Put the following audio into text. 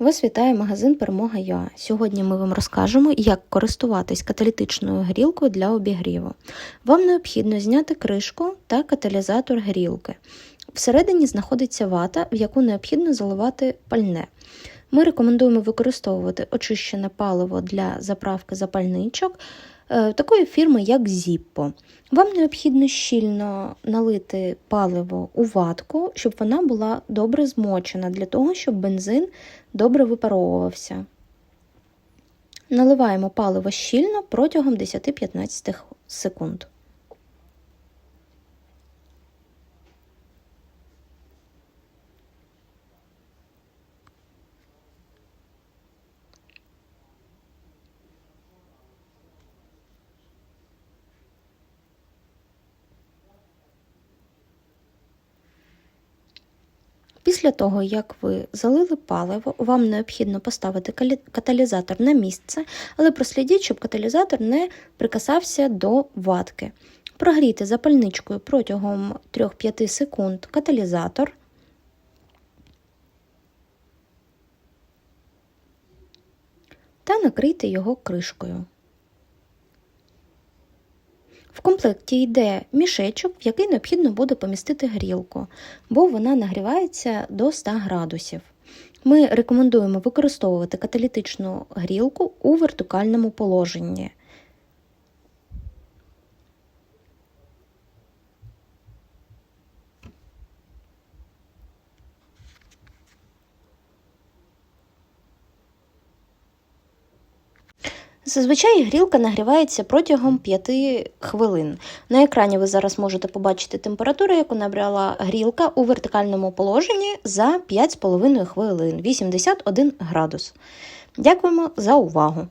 Вас вітає магазин Перемога ЮА. Сьогодні ми вам розкажемо, як користуватись каталітичною грілкою для обігріву. Вам необхідно зняти кришку та каталізатор грілки. Всередині знаходиться вата, в яку необхідно заливати пальне. Ми рекомендуємо використовувати очищене паливо для заправки запальничок е, такої фірми, як Zippo. Вам необхідно щільно налити паливо у ватку, щоб вона була добре змочена, для того, щоб бензин добре випаровувався. Наливаємо паливо щільно протягом 10-15 секунд. Після того, як ви залили паливо, вам необхідно поставити каталізатор на місце, але прослідіть, щоб каталізатор не прикасався до ватки. Прогрійте запальничкою протягом 3-5 секунд каталізатор. Та накрийте його кришкою. В комплекті йде мішечок, в який необхідно буде помістити грілку, бо вона нагрівається до 100 градусів. Ми рекомендуємо використовувати каталітичну грілку у вертикальному положенні. Зазвичай грілка нагрівається протягом 5 хвилин. На екрані ви зараз можете побачити температуру, яку набрала грілка у вертикальному положенні за 5,5 хвилин 81 градус. Дякуємо за увагу!